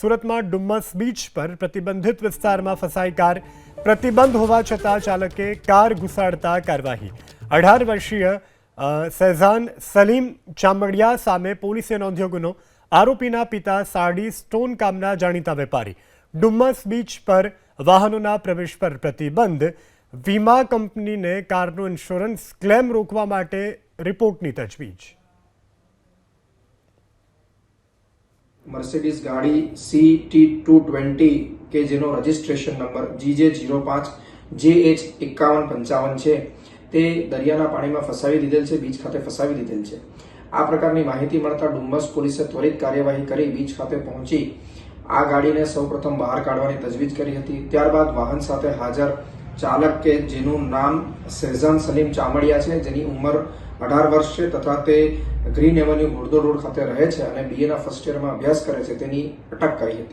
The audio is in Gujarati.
સુરતમાં ડુમ્મસ બીચ પર પ્રતિબંધિત વિસ્તારમાં ફસાઈ કાર. પ્રતિબંધ હોવા છતાં ચાલકે કાર ઘુસાડતા કાર્યવાહી. અઢાર વર્ષીય અ, સલીમ ચામડિયા સામે પોલીસે નોંધ્યો ગુનો. આરોપીના પિતા સાડી સ્ટોન કામના જાણીતા વેપારી. ડુમ્મસ બીચ પર વાહનોના પ્રવેશ પર પ્રતિબંધ. વીમા કંપનીને કારનો ઇન્સ્યોરન્સ ક્લેમ રોકવા માટે રિપોર્ટની તજવીજ. મર્સિડીઝ ગાડી સી ટી ટુ ટ્વેન્ટી કે જેનો રજિસ્ટ્રેશન નંબર જીજે જીરો પાંચ જે એચ એકાવન પંચાવન છે. તે દરિયાના પાણીમાં ફસાવી દીધેલ છે, બીચ ખાતે ફસાવી દીધેલ છે. આ પ્રકારની માહિતી મળતા ડુમ્બસ પોલીસે ત્વરિત કાર્યવાહી કરી બીચ ખાતે પહોંચી આ ગાડીને સૌપ્રથમ બહાર કાઢવાની તજવીજ કરી હતી. ત્યારબાદ વાહન સાથે હાજર ચાલક કે જેનું નામ સેઝન સલીમ ચામડિયા છે, જેની ઉંમર અઢાર વર્ષ છે તથા તે ગ્રીન એવન્યુ ઘોડદોડ રોડ ખાતે રહે છે અને બીએના ફર્સ્ટ યરમાં અભ્યાસ કરે છે તેની અટક કરી હતી.